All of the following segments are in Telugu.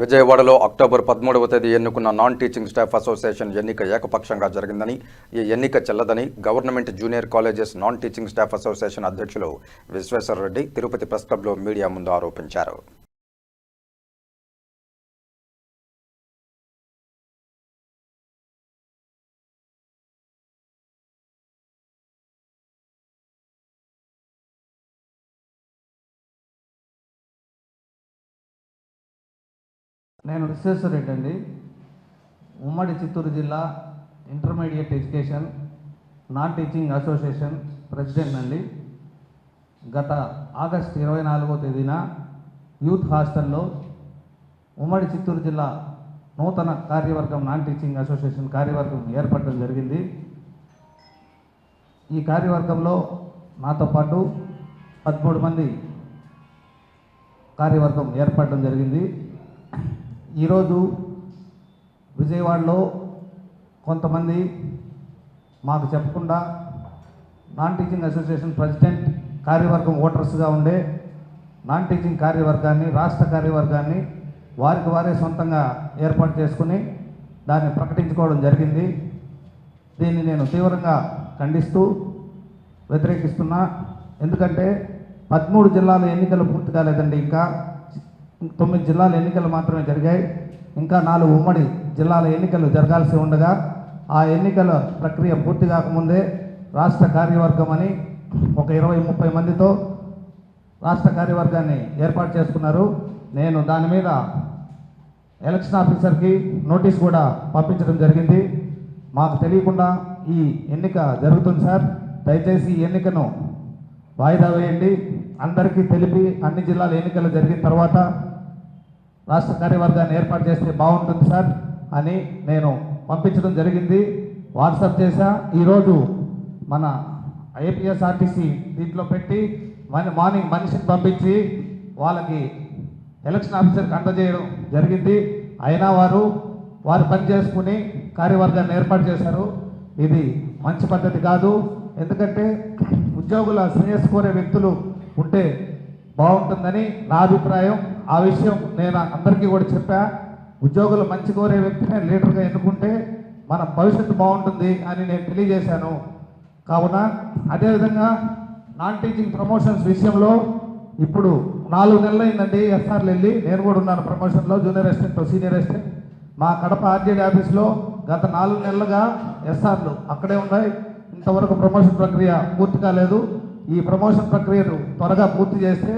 విజయవాడలో అక్టోబర్ పదమూడవ తేదీ ఎన్నుకున్న నాన్ టీచింగ్ స్టాఫ్ అసోసియేషన్ ఎన్నిక ఏకపక్షంగా జరిగిందని ఈ ఎన్నిక చెల్లదని government junior colleges non teaching staff association అధ్యక్షులు విశ్వేశ్వరరెడ్డి తిరుపతి ప్రెస్ క్లబ్లో మీడియా ముందు ఆరోపించారు. నేను విశ్వేశ్వర రెడ్డి అండి. ఉమ్మడి చిత్తూరు జిల్లా intermediate education non teaching association president అండి. గత ఆగస్ట్ ఇరవై నాలుగో తేదీన యూత్ హాస్టల్లో ఉమ్మడి చిత్తూరు జిల్లా నూతన కార్యవర్గం నాన్ టీచింగ్ అసోసియేషన్ కార్యవర్గం ఏర్పడడం జరిగింది. ఈ కార్యవర్గంలో నాతో పాటు పదమూడు మంది కార్యవర్గం ఏర్పడడం జరిగింది. ఈరోజు విజయవాడలో కొంతమంది మాకు చెప్పకుండా నాన్ టీచింగ్ అసోసియేషన్ ప్రెసిడెంట్ కార్యవర్గం ఓటర్స్గా ఉండే నాన్ టీచింగ్ కార్యవర్గాన్ని రాష్ట్ర కార్యవర్గాన్ని వారికి వారే సొంతంగా ఏర్పాటు చేసుకుని దాన్ని ప్రకటించుకోవడం జరిగింది. దీన్ని నేను తీవ్రంగా ఖండిస్తూ వ్యతిరేకిస్తున్నా. ఎందుకంటే పదమూడు జిల్లాల ఎన్నికలు పూర్తి కాలేదండి ఇంకా. తొమ్మిది జిల్లాల ఎన్నికలు మాత్రమే జరిగాయి. ఇంకా నాలుగు ఉమ్మడి జిల్లాల ఎన్నికలు జరగాల్సి ఉండగా ఆ ఎన్నికల ప్రక్రియ పూర్తి కాకముందే రాష్ట్ర కార్యవర్గం అని ఒక ఇరవై ముప్పై మందితో రాష్ట్ర కార్యవర్గాన్ని ఏర్పాటు చేసుకున్నారు. నేను దాని మీద ఎలక్షన్ ఆఫీసర్కి నోటీస్ కూడా పంపించడం జరిగింది. మాకు తెలియకుండా ఈ ఎన్నిక జరుగుతుంది సార్. దయచేసి ఈ ఎన్నికను వాయిదా వేయండి. అందరికీ తెలిపి అన్ని జిల్లాల ఎన్నికలు జరిగిన తర్వాత రాష్ట్ర కార్యవర్గాన్ని ఏర్పాటు చేస్తే బాగుంటుంది సార్ అని నేను పంపించడం జరిగింది. వాట్సాప్ చేశా. ఈరోజు మన ఐపీఎస్ఆర్టీసీ దీంట్లో పెట్టి మన మార్నింగ్ మనిషిని పంపించి వాళ్ళకి ఎలక్షన్ ఆఫీసర్కి అందజేయడం జరిగింది. అయినా వారు వారు పని చేసుకుని కార్యవర్గాన్ని ఏర్పాటు చేశారు. ఇది మంచి పద్ధతి కాదు. ఎందుకంటే ఉద్యోగుల శ్రేయస్సు కోరే వ్యక్తులు ఉంటే బాగుంటుందని నా అభిప్రాయం. ఆ విషయం నేను అందరికీ కూడా చెప్పా. ఉద్యోగులు మంచి కోరే వ్యక్తినే లీడర్గా ఎన్నుకుంటే మన భవిష్యత్తు బాగుంటుంది అని నేను తెలియజేశాను. కావున అదేవిధంగా నాన్ టీచింగ్ ప్రమోషన్స్ విషయంలో ఇప్పుడు నాలుగు నెలలు అయిందండి ఎస్ఆర్లు వెళ్ళి. నేను కూడా ఉన్నాను ప్రమోషన్లో జూనియర్ అసిస్టెంట్ సీనియర్ అసిస్టెంట్. మా కడప ఆర్జేడీ ఆఫీస్లో గత నాలుగు నెలలుగా ఎస్ఆర్లు అక్కడే ఉన్నాయి. ఇంతవరకు ప్రమోషన్ ప్రక్రియ పూర్తి కాలేదు. ఈ ప్రమోషన్ ప్రక్రియను త్వరగా పూర్తి చేస్తే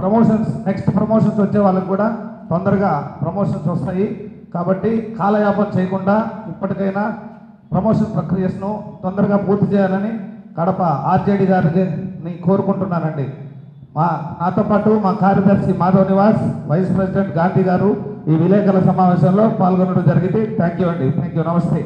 ప్రమోషన్స్ నెక్స్ట్ ప్రమోషన్స్ వచ్చే వాళ్ళకి కూడా తొందరగా ప్రమోషన్స్ వస్తాయి. కాబట్టి కాలయాపన చేయకుండా ఇప్పటికైనా ప్రమోషన్ ప్రక్రియను తొందరగా పూర్తి చేయాలని కడప ఆర్జేడీ గారిని కోరుకుంటున్నానండి. మా నాతో పాటు మా కార్యదర్శి మాధవ్ నివాస్ వైస్ ప్రెసిడెంట్ గాంధీ గారు ఈ విలేకరుల సమావేశంలో పాల్గొనడం జరిగింది. థ్యాంక్ యూ అండి. థ్యాంక్ యూ నమస్తే